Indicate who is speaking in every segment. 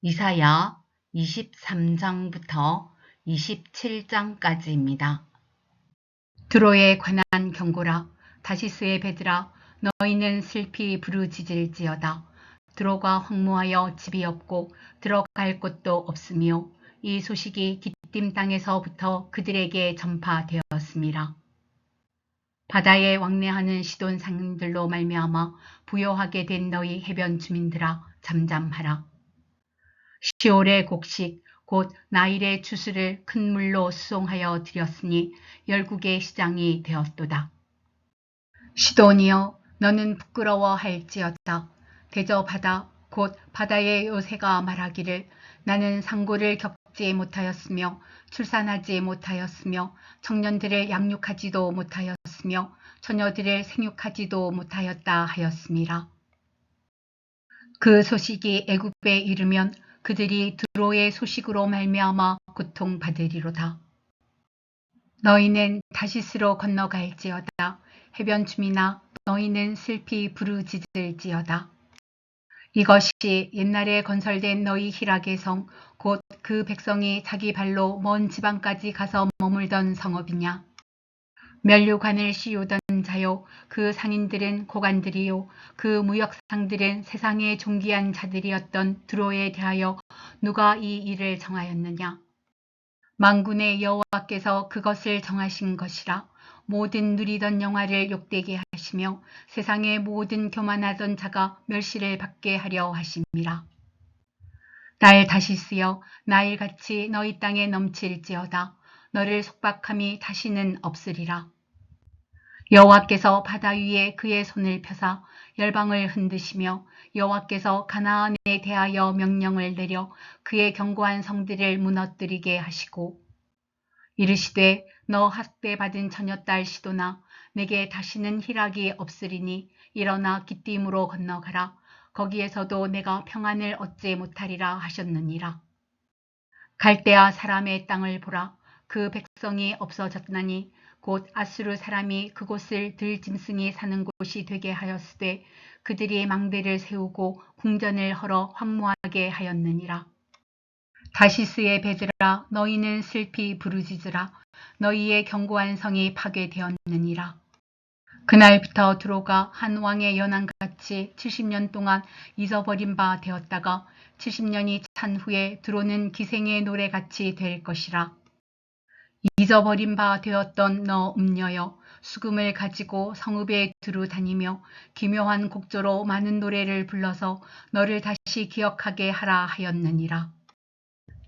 Speaker 1: 이사야 23장부터 27장까지입니다. 드로에 관한 경고라 다시스의 베드라 너희는 슬피 부르짖을지어다 드로가 황무하여 집이 없고 들어갈 곳도 없으며 이 소식이 기띔 땅에서부터 그들에게 전파되었습니다. 바다에 왕래하는 시돈 상인들로 말미암아 부요하게 된 너희 해변 주민들아 잠잠하라. 시올의 곡식 곧 나일의 주스를 큰 물로 수송하여 들였으니 열국의 시장이 되었도다. 시돈이여 너는 부끄러워할지어다. 대저 바다 곧 바다의 요새가 말하기를 나는 상고를 겪지 못하였으며 출산하지 못하였으며 청년들을 양육하지도 못하였으며 처녀들을 생육하지도 못하였다 하였습니다. 그 소식이 애굽에 이르면 그들이 드로의 소식으로 말미암아 고통받으리로다. 너희는 다시스로 건너갈지어다. 해변 춤이나 너희는 슬피 부르짖을지어다. 이것이 옛날에 건설된 너희 희락의 성, 곧 그 백성이 자기 발로 먼 지방까지 가서 머물던 성읍이냐. 멸류관을 씌우던 자요, 그 상인들은 고관들이요, 그 무역상들은 세상의 존귀한 자들이었던 드로에 대하여 누가 이 일을 정하였느냐. 망군의 여호와께서 그것을 정하신 것이라. 모든 누리던 영화를 욕되게 하시며 세상의 모든 교만하던 자가 멸시를 받게 하려 하심이라. 날 다시 쓰여 나일같이 너희 땅에 넘칠지어다. 너를 속박함이 다시는 없으리라. 여호와께서 바다 위에 그의 손을 펴사 열방을 흔드시며 여호와께서 가나안에 대하여 명령을 내려 그의 견고한 성들을 무너뜨리게 하시고 이르시되 너 학대 받은 처녀딸 시도나 내게 다시는 희락이 없으리니 일어나 기띔으로 건너가라. 거기에서도 내가 평안을 얻지 못하리라 하셨느니라. 갈대아 사람의 땅을 보라 그 백성이 없어졌나니 곧 아수르 사람이 그곳을 들짐승이 사는 곳이 되게 하였으되 그들이 망대를 세우고 궁전을 헐어 황무하게 하였느니라 다시스의 베드라 너희는 슬피 부르짖으라 너희의 견고한 성이 파괴되었느니라. 그날부터 드로가 한 왕의 연한같이 70년 동안 잊어버린 바 되었다가 70년이 찬 후에 드로는 기생의 노래같이 될 것이라. 잊어버린 바 되었던 너 음녀여 수금을 가지고 성읍에 두루 다니며 기묘한 곡조로 많은 노래를 불러서 너를 다시 기억하게 하라 하였느니라.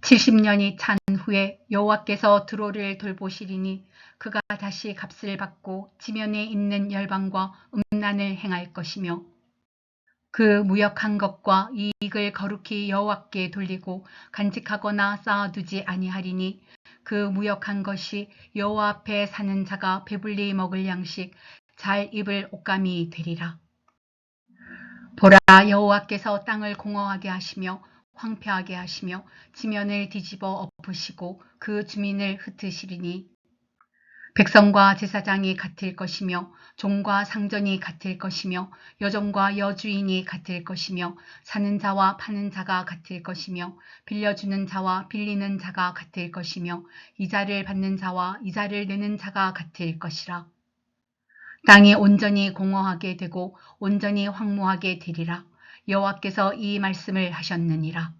Speaker 1: 70년이 찬 후에 여호와께서 드로를 돌보시리니 그가 다시 값을 받고 지면에 있는 열방과 음란을 행할 것이며 그 무역한 것과 이익을 거룩히 여호와께 돌리고 간직하거나 쌓아두지 아니하리니 그 무역한 것이 여호와 앞에 사는 자가 배불리 먹을 양식 잘 입을 옷감이 되리라. 보라 여호와께서 땅을 공허하게 하시며 황폐하게 하시며 지면을 뒤집어 엎으시고 그 주민을 흩으시리니 백성과 제사장이 같을 것이며 종과 상전이 같을 것이며 여종과 여주인이 같을 것이며 사는 자와 파는 자가 같을 것이며 빌려주는 자와 빌리는 자가 같을 것이며 이자를 받는 자와 이자를 내는 자가 같을 것이라. 땅이 온전히 공허하게 되고 온전히 황무하게 되리라. 여호와께서 이 말씀을 하셨느니라.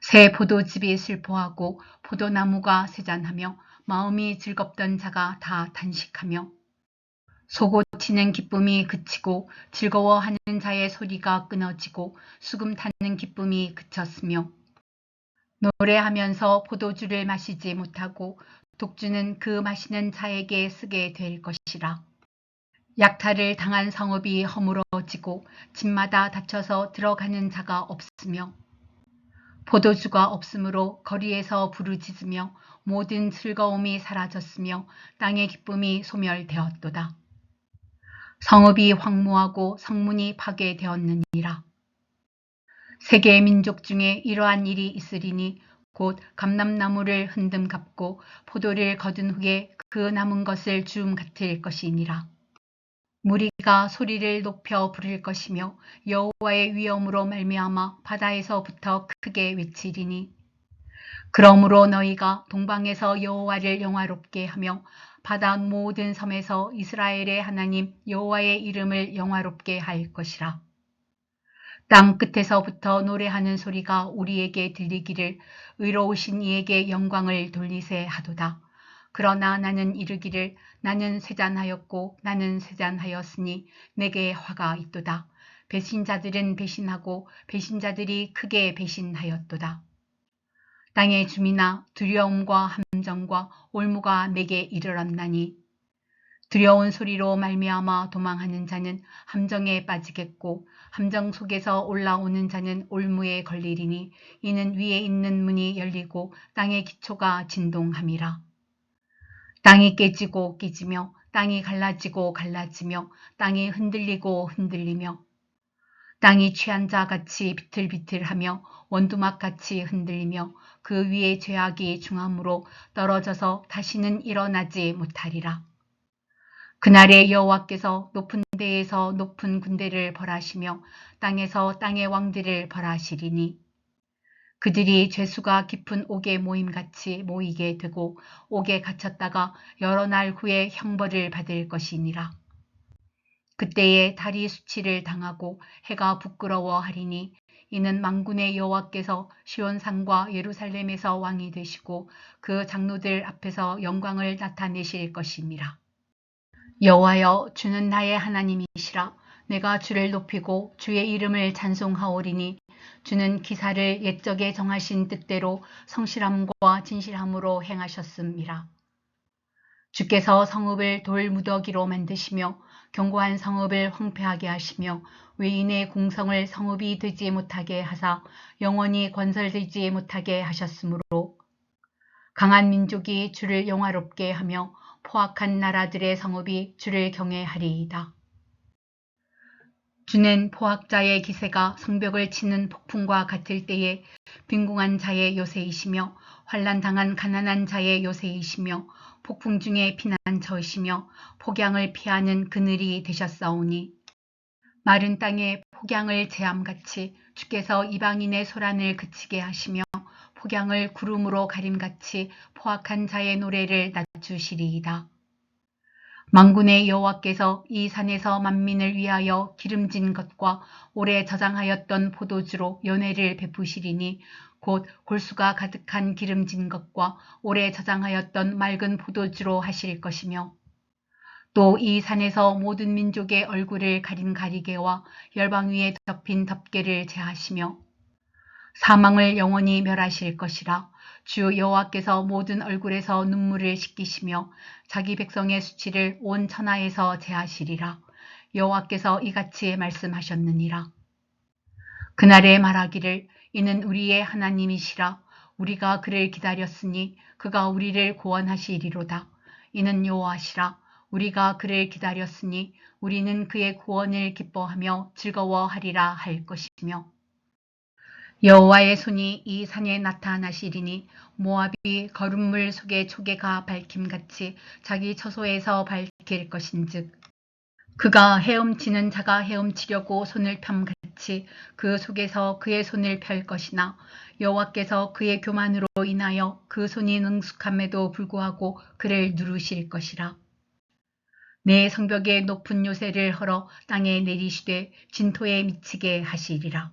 Speaker 1: 새 포도즙이 슬퍼하고 포도나무가 세잔하며 마음이 즐겁던 자가 다 단식하며 속옷치는 기쁨이 그치고 즐거워하는 자의 소리가 끊어지고 수금 타는 기쁨이 그쳤으며 노래하면서 포도주를 마시지 못하고 독주는 그 마시는 자에게 쓰게 될 것이라. 약탈을 당한 성읍이 허물어지고 집마다 닫혀서 들어가는 자가 없으며 포도주가 없으므로 거리에서 부르짖으며 모든 즐거움이 사라졌으며 땅의 기쁨이 소멸되었도다. 성읍이 황무하고 성문이 파괴되었느니라. 세계 민족 중에 이러한 일이 있으리니 곧 감람나무를 흔듦 갚고 포도를 거둔 후에 그 남은 것을 주음 같을 것이니라. 무리가 소리를 높여 부를 것이며 여호와의 위엄으로 말미암아 바다에서부터 크게 외치리니 그러므로 너희가 동방에서 여호와를 영화롭게 하며 바다 모든 섬에서 이스라엘의 하나님 여호와의 이름을 영화롭게 할 것이라. 땅 끝에서부터 노래하는 소리가 우리에게 들리기를 의로우신 이에게 영광을 돌리세 하도다. 그러나 나는 이르기를 나는 세잔하였고 나는 세잔하였으니 내게 화가 있도다. 배신자들은 배신하고 배신자들이 크게 배신하였도다. 땅의 주민아 두려움과 함정과 올무가 내게 이르렀나니 두려운 소리로 말미암아 도망하는 자는 함정에 빠지겠고 함정 속에서 올라오는 자는 올무에 걸리리니 이는 위에 있는 문이 열리고 땅의 기초가 진동함이라. 땅이 깨지고 깨지며 땅이 갈라지고 갈라지며 땅이 흔들리고 흔들리며 땅이 취한 자 같이 비틀비틀하며 원두막 같이 흔들리며 그 위에 죄악이 중함으로 떨어져서 다시는 일어나지 못하리라. 그날에 여호와께서 높은 데에서 높은 군대를 벌하시며 땅에서 땅의 왕들을 벌하시리니 그들이 죄수가 깊은 옥에 모임같이 모이게 되고 옥에 갇혔다가 여러 날 후에 형벌을 받을 것이니라. 그때에 달이 수치를 당하고 해가 부끄러워하리니 이는 망군의 여호와께서 시온산과 예루살렘에서 왕이 되시고 그 장로들 앞에서 영광을 나타내실 것입니다. 여호와여 주는 나의 하나님이시라 내가 주를 높이고 주의 이름을 찬송하오리니 주는 기사를 옛적에 정하신 뜻대로 성실함과 진실함으로 행하셨습니다. 주께서 성읍을 돌 무더기로 만드시며 견고한 성읍을 황폐하게 하시며 외인의 공성을 성읍이 되지 못하게 하사 영원히 건설되지 못하게 하셨으므로 강한 민족이 주를 영화롭게 하며 포악한 나라들의 성읍이 주를 경외하리이다. 주는 포악자의 기세가 성벽을 치는 폭풍과 같을 때에 빈궁한 자의 요새이시며 환란당한 가난한 자의 요새이시며 폭풍 중에 피난처이시며 폭양을 피하는 그늘이 되셨사오니 마른 땅에 폭양을 제함같이 주께서 이방인의 소란을 그치게 하시며 폭양을 구름으로 가림같이 포악한 자의 노래를 낮추시리이다. 망군의 여호와께서 이 산에서 만민을 위하여 기름진 것과 오래 저장하였던 포도주로 연회를 베푸시리니 곧 골수가 가득한 기름진 것과 오래 저장하였던 맑은 포도주로 하실 것이며 또 이 산에서 모든 민족의 얼굴을 가린 가리개와 열방 위에 덮인 덮개를 제하시며 사망을 영원히 멸하실 것이라 주 여호와께서 모든 얼굴에서 눈물을 씻기시며 자기 백성의 수치를 온 천하에서 제하시리라. 여호와께서 이같이 말씀하셨느니라. 그날에 말하기를 이는 우리의 하나님이시라. 우리가 그를 기다렸으니 그가 우리를 구원하시리로다. 이는 여호와시라. 우리가 그를 기다렸으니 우리는 그의 구원을 기뻐하며 즐거워하리라 할 것이며 여호와의 손이 이 산에 나타나시리니 모압이 거름물 속의 초계가 밝힘같이 자기 처소에서 밝힐 것인즉 그가 헤엄치는 자가 헤엄치려고 손을 펴같이 그 속에서 그의 손을 펼 것이나 여호와께서 그의 교만으로 인하여 그 손이 능숙함에도 불구하고 그를 누르실 것이라. 내 성벽의 높은 요새를 헐어 땅에 내리시되 진토에 미치게 하시리라.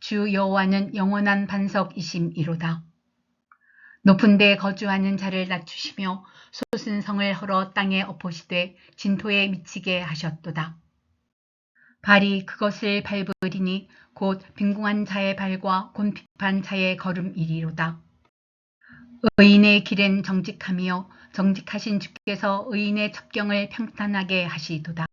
Speaker 1: 주 여호와는 영원한 반석이심이로다. 높은 데 거주하는 자를 낮추시며 솟은 성을 헐어 땅에 엎으시되 진토에 미치게 하셨도다. 발이 그것을 밟으리니 곧 빈궁한 자의 발과 곤핍한 자의 걸음이리로다. 의인의 길은 정직하며 정직하신 주께서 의인의 첩경을 평탄하게 하시도다.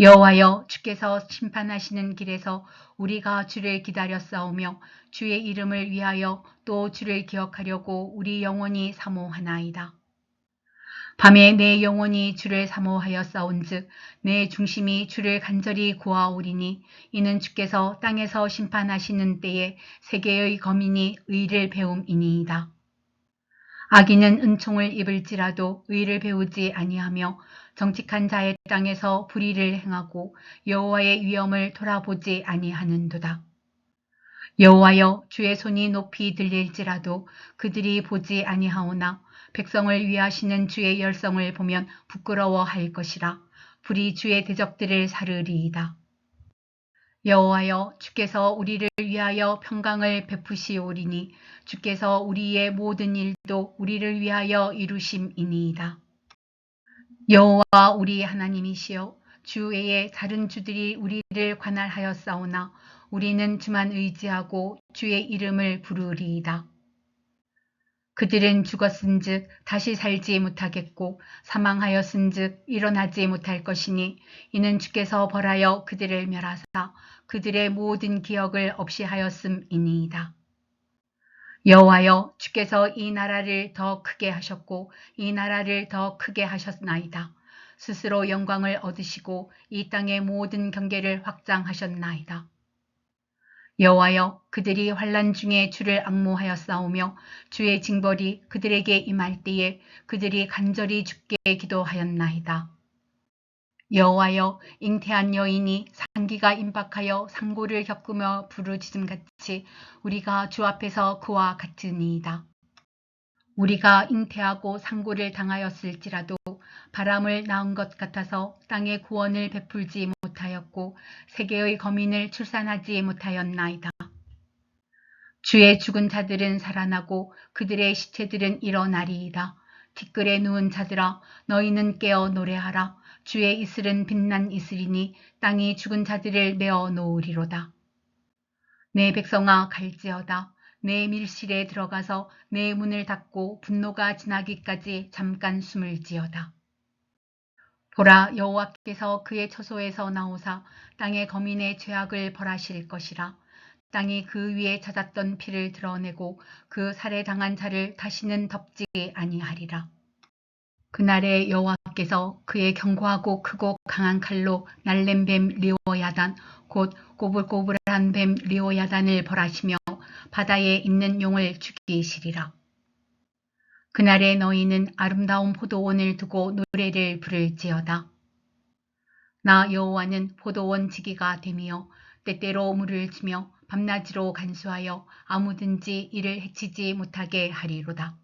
Speaker 1: 여호와여 주께서 심판하시는 길에서 우리가 주를 기다려 싸우며 주의 이름을 위하여 또 주를 기억하려고 우리 영혼이 사모하나이다. 밤에 내 영혼이 주를 사모하여 싸운즉 내 중심이 주를 간절히 구하오리니 이는 주께서 땅에서 심판하시는 때에 세계의 거민이 의를 배움이니이다. 악인은 은총을 입을지라도 의를 배우지 아니하며 정직한 자의 땅에서 불의를 행하고 여호와의 위엄을 돌아보지 아니하는도다. 여호와여 주의 손이 높이 들릴지라도 그들이 보지 아니하오나 백성을 위하시는 주의 열성을 보면 부끄러워할 것이라 불이 주의 대적들을 사르리이다. 여호와여 주께서 우리를 위하여 평강을 베푸시오리니 주께서 우리의 모든 일도 우리를 위하여 이루심이니이다. 여호와 우리 하나님이시여 주 외에 다른 주들이 우리를 관할하였사오나 우리는 주만 의지하고 주의 이름을 부르리이다. 그들은 죽었은즉 다시 살지 못하겠고 사망하였은즉 일어나지 못할 것이니 이는 주께서 벌하여 그들을 멸하사 그들의 모든 기억을 없이 하였음이니이다. 여호와여 주께서 이 나라를 더 크게 하셨고 이 나라를 더 크게 하셨나이다. 스스로 영광을 얻으시고 이 땅의 모든 경계를 확장하셨나이다. 여호와여 그들이 환란 중에 주를 악모하여 싸우며 주의 징벌이 그들에게 임할 때에 그들이 간절히 죽게 기도하였나이다. 여호와여 잉태한 여인이 상기가 임박하여 상고를 겪으며 부르짖음같이 우리가 주 앞에서 그와 같으니이다. 우리가 잉태하고 상고를 당하였을지라도 바람을 낳은 것 같아서 땅의 구원을 베풀지 못하였고 세계의 거민을 출산하지 못하였나이다. 주의 죽은 자들은 살아나고 그들의 시체들은 일어나리이다. 티끌에 누운 자들아 너희는 깨어 노래하라. 주의 이슬은 빛난 이슬이니 땅이 죽은 자들을 메어 놓으리로다. 내 백성아 갈지어다. 내 밀실에 들어가서 내 문을 닫고 분노가 지나기까지 잠깐 숨을 지어다. 보라 여호와께서 그의 처소에서 나오사 땅의 거민의 죄악을 벌하실 것이라. 땅이 그 위에 찾았던 피를 드러내고 그 살해당한 자를 다시는 덮지 아니하리라. 그날에 여호와께서 그의 견고하고 크고 강한 칼로 날랜 뱀 리오야단 곧 꼬불꼬불한 뱀 리오야단을 벌하시며 바다에 있는 용을 죽이시리라. 그날에 너희는 아름다운 포도원을 두고 노래를 부를지어다. 나 여호와는 포도원 지기가 되며 때때로 물을 주며 밤낮으로 간수하여 아무든지 이를 해치지 못하게 하리로다.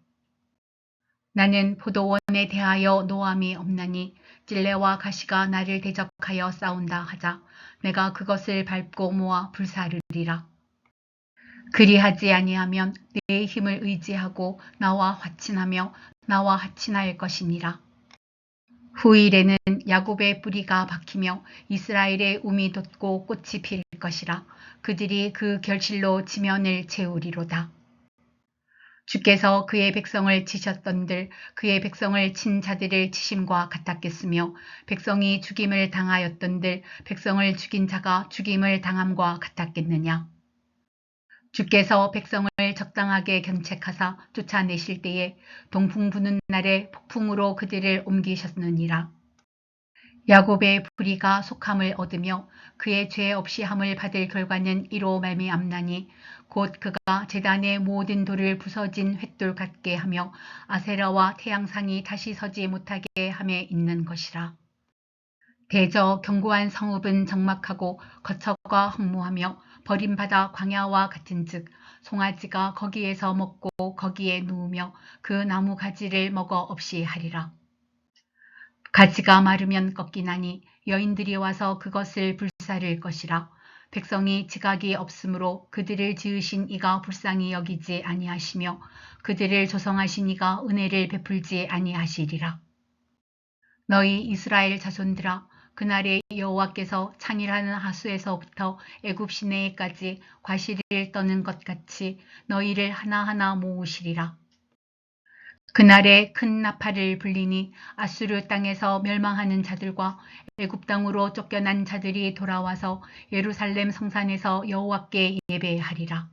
Speaker 1: 나는 포도원에 대하여 노함이 없나니 찔레와 가시가 나를 대적하여 싸운다 하자 내가 그것을 밟고 모아 불사르리라. 그리하지 아니하면 내 힘을 의지하고 나와 화친하며 나와 화친할 것이니라. 후일에는 야곱의 뿌리가 박히며 이스라엘의 움이 돋고 꽃이 필 것이라. 그들이 그 결실로 지면을 채우리로다. 주께서 그의 백성을 치셨던들 그의 백성을 친 자들을 치심과 같았겠으며 백성이 죽임을 당하였던들 백성을 죽인 자가 죽임을 당함과 같았겠느냐. 주께서 백성을 적당하게 견책하사 쫓아내실 때에 동풍 부는 날에 폭풍으로 그들을 옮기셨느니라. 야곱의 불의가 속함을 얻으며 그의 죄 없이 함을 받을 결과는 이로 말미암나니 곧 그가 재단의 모든 돌을 부서진 횃돌 같게 하며 아세라와 태양상이 다시 서지 못하게 함에 있는 것이라. 대저 견고한 성읍은 적막하고 거처가 허무하며 버림받아 광야와 같은즉 송아지가 거기에서 먹고 거기에 누우며 그 나무 가지를 먹어 없이 하리라. 가지가 마르면 꺾이나니 여인들이 와서 그것을 불사를 것이라. 백성이 지각이 없으므로 그들을 지으신 이가 불쌍히 여기지 아니하시며 그들을 조성하신 이가 은혜를 베풀지 아니하시리라. 너희 이스라엘 자손들아 그날에 여호와께서 창일하는 하수에서부터 애굽 시내에까지 과실을 떠는 것 같이 너희를 하나하나 모으시리라 그날에 큰 나팔을 불리니 아수르 땅에서 멸망하는 자들과 애굽 땅으로 쫓겨난 자들이 돌아와서 예루살렘 성산에서 여호와께 예배하리라.